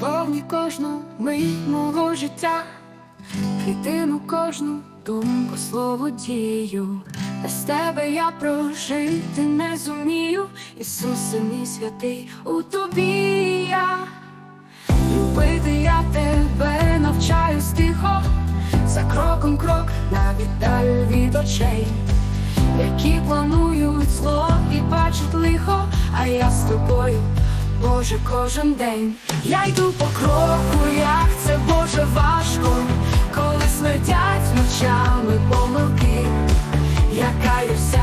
наповні кожну мить мого життя, клітину кожну думку, слово дію. Без тебе я прожити не зумію, Ісусе мій святий, у тобі я. Любити я тебе навчаюсь тихо, за кроком крок навіть даль від очей, які планують Боже, кожен день. Я йду по кроку, як це Боже важко, коли смертять ночами помилки. Я каюся,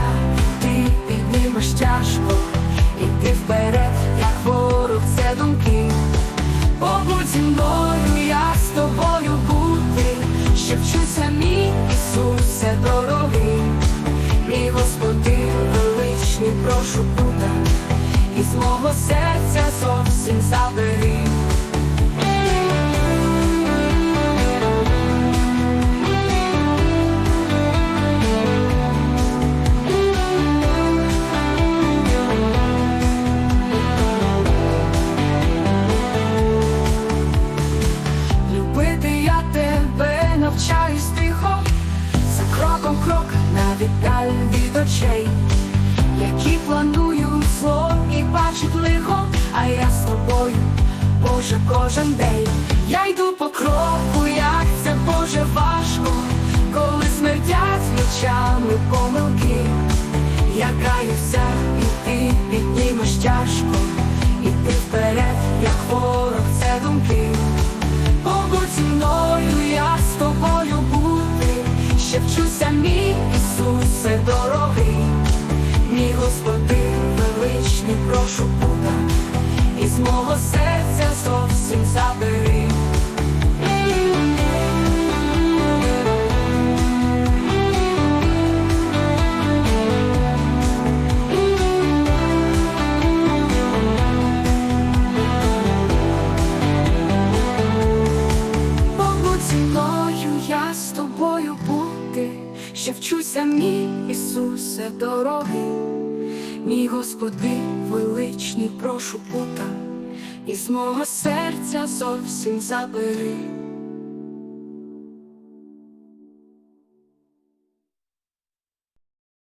ти піднімеш тяжко, іти вперед, як ворог, це думки. Побудь зі мною, я з тобою бути, що вчуся мій Ісусе дорогий, мій Господи величний, прошу пута, і з мого серця зовсім забери. Любити я тебе навчаюсь тихо, за кроком крок навіть даль від і бачать лихо, а я з тобою, Боже, кожен день. Я йду по кроку, як це Боже важко, коли смертять ночами прошу пута, і з мого серця зовсім забери. Ще вчуся мій Ісусе дороги, мій Господи величний, прошу пута, і з мого серця зовсім забери.